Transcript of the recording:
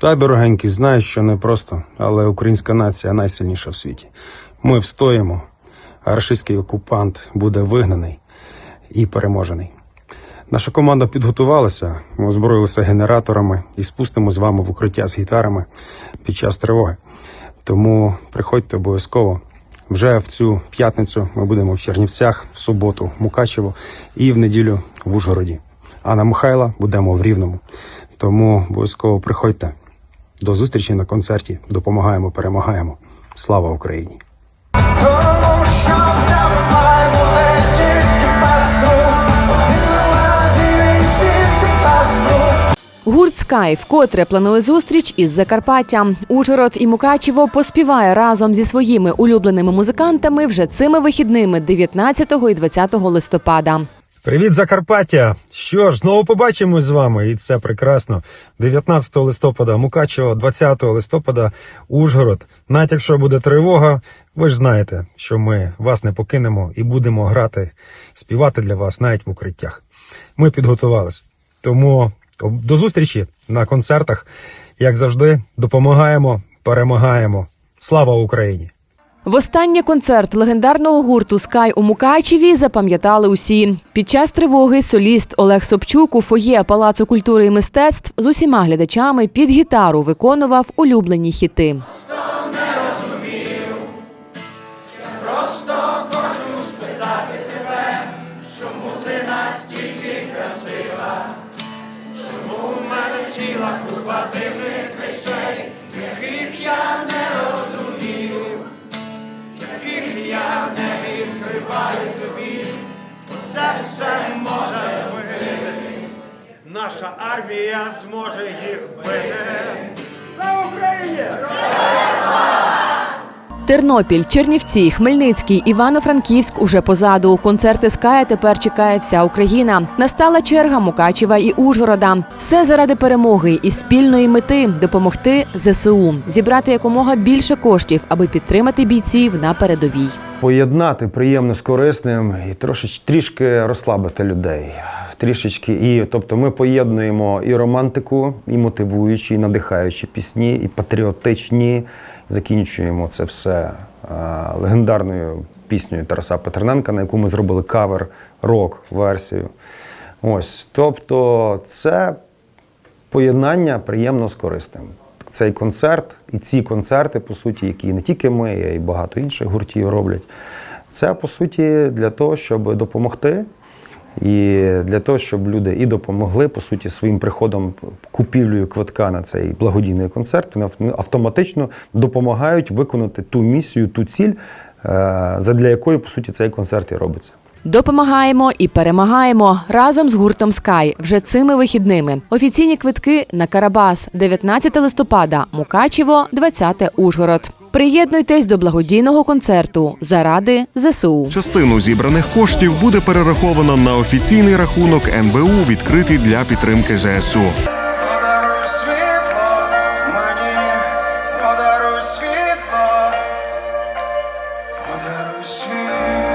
Так, дорогенькі, знаю, що не просто, але українська нація найсильніша в світі. Ми встоїмо, а рашистський окупант буде вигнаний і переможений. Наша команда підготувалася, ми озброїлися генераторами і спустимо з вами в укриття з гітарами під час тривоги. Тому приходьте обов'язково. Вже в цю п'ятницю ми будемо в Чернівцях, в суботу в Мукачево і в неділю в Ужгороді. А на Михайла будемо в Рівному. Тому обов'язково приходьте. До зустрічі на концерті. Допомагаємо, перемагаємо. Слава Україні! Гурт Скай вкотре планує зустріч із Закарпаття. Ужгород і Мукачево поспіває разом зі своїми улюбленими музикантами вже цими вихідними 19 і 20 листопада. Привіт, Закарпаття! Що ж, знову побачимось з вами, і це прекрасно. 19 листопада Мукачево, 20 листопада Ужгород. Навіть якщо буде тривога, ви ж знаєте, що ми вас не покинемо і будемо грати, співати для вас навіть в укриттях. Ми підготувались. Тому до зустрічі на концертах. Як завжди, допомагаємо, перемагаємо. Слава Україні! Востаннє концерт легендарного гурту Скай у Мукачеві запам'ятали усі. Під час тривоги соліст Олег Собчук у фоє Палацу культури і мистецтв з усіма глядачами під гітару виконував улюблені хіти. Настільки красива, чому в мене ціла купа дивних Наша армія зможе їх вбити. Слава Україні! Тернопіль, Чернівці, Хмельницький, Івано-Франківськ уже позаду. Концерти Ская тепер чекає вся Україна. Настала черга Мукачева і Ужгорода. Все заради перемоги і спільної мети допомогти ЗСУ, зібрати якомога більше коштів, аби підтримати бійців на передовій. поєднати приємне з корисним і трошечки трішки розслабити людей. Трішечки, і тобто ми поєднуємо і романтику, і мотивуючі, і надихаючі пісні, і патріотичні. Закінчуємо це все легендарною піснею Тараса Петерненка, на яку ми зробили кавер рок версію. Ось, тобто, це поєднання приємно з корисним. Цей концерт і ці концерти, по суті, які не тільки ми, а й багато інших гуртів роблять, це по суті для того, щоб допомогти. І для того, щоб люди і допомогли по суті своїм приходом купівлею квитка на цей благодійний концерт, автоматично допомагають виконати ту місію, ту ціль, е, задля якої по суті цей концерт і робиться. Допомагаємо і перемагаємо разом з гуртом Скай вже цими вихідними. Офіційні квитки на Карабас 19 листопада, Мукачево, 20 Ужгород. Приєднуйтесь до благодійного концерту заради ЗСУ. Частину зібраних коштів буде перераховано на офіційний рахунок НБУ, відкритий для підтримки ЗСУ. Подаруй світло мені, подаруй світло, подаруй світло.